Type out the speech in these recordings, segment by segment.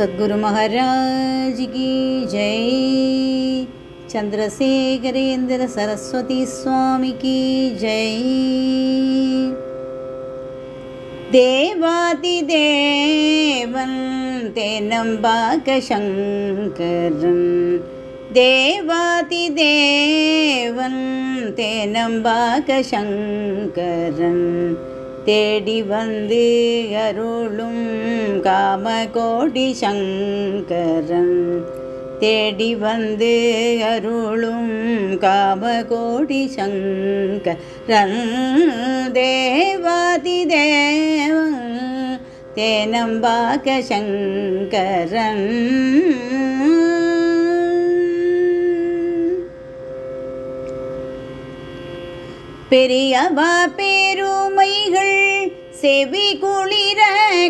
सद्गुरु महाराज की जयी। चन्द्रशेखरेन्द्र सरस्वती स्वामी की जयी देवातीव ते लाक कशङ्करम्बा कशङ्करम् தேடி வந்து அருளும் காமகோடி சங்கரன். தேடி வந்து அருளும் காமகோடி சங்கரன். தேவாதி தேவாதிதேவன் தேனம்பாக சங்கரன். பெரியவா பெருமைகள் செவி குளிர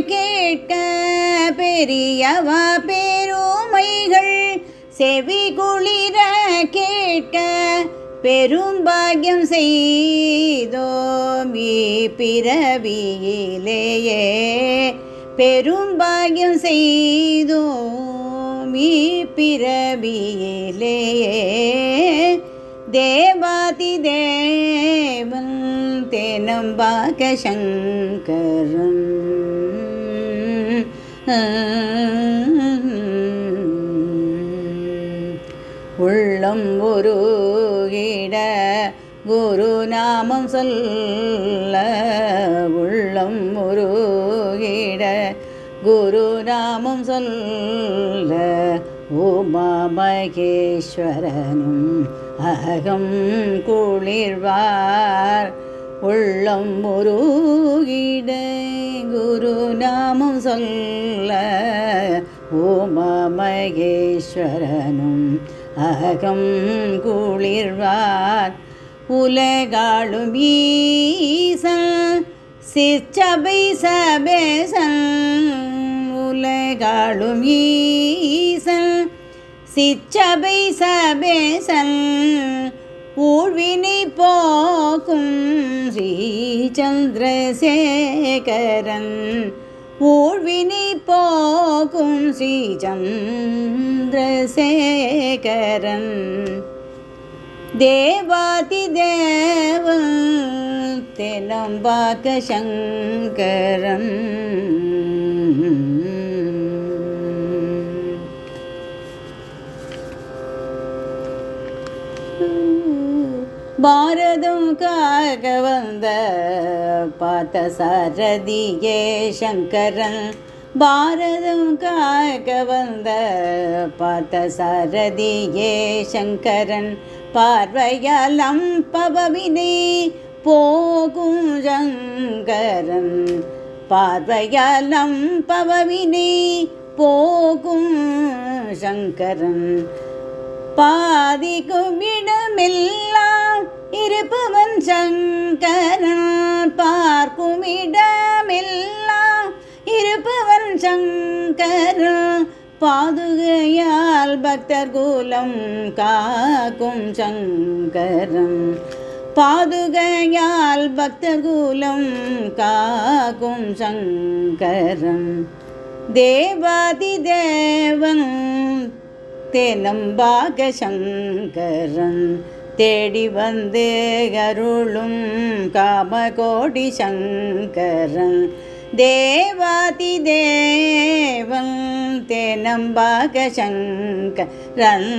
கேட்க. பெரியவா பெருமைகள் செவி குளிர கேட்க. பெரும்பாகியம் செய்தோம் பிறவியிலேயே. பெரும்பாகியம் செய்தோம் பிறவியிலேயே. தேவாதி தேவன் தெனம்பாக சங்கரன். உள்ளம் உருகிட குரு நாமம் சொல்ல. உள்ளம் உருகிட குரு நாமம் சொல்ல. உமா மகேஸ்வரனும் அகம் குளிர்வார். உள்ளம் முருகிட குரு நாமம் சொல்ல ஓம மகேஸ்வரனும் அகம் குளிர்வார். உலகாளும் ஈசன் சிச்சபை சபேசன் உலகாளும் ஈசன் சிச்சபை சபேசன் ஊழ்வினை போக்கும் ஸ்ரீச்சந்திரசேகரன் ஊழ்வினை போக்கும் ஸ்ரீச்சந்திரசேகரன் தேவாதி தேவன் தெலம்பாக்க சங்கரன் பாரதம் காக வந்த பார்த்த சாரதியே சங்கரன். பாரதம் காக வந்த பார்த்த சாரதியே சங்கரன். பார்வையால் அம்பவினை போகும் சங்கரன். பார்வையால் அம்பவினை போகும் சங்கரன். பாதிக்கும் இடமில்லை இருப்பவன் சங்கரன் பார்க்கும் இடமெல்லாம் இருப்பவன் சங்கரன் பாதுகையால் பக்தர் குலம் காக்கும் சங்கரன். பாதுகையால் பக்தர் குலம் காக்கும் சங்கரன். தேவாதி தேவன் தெனம்பாக சங்கரன். தேடி வந்து அருளும் காமகோடி சங்கரன் தேவாதி தேவன் தெனம்பாக சங்கரன்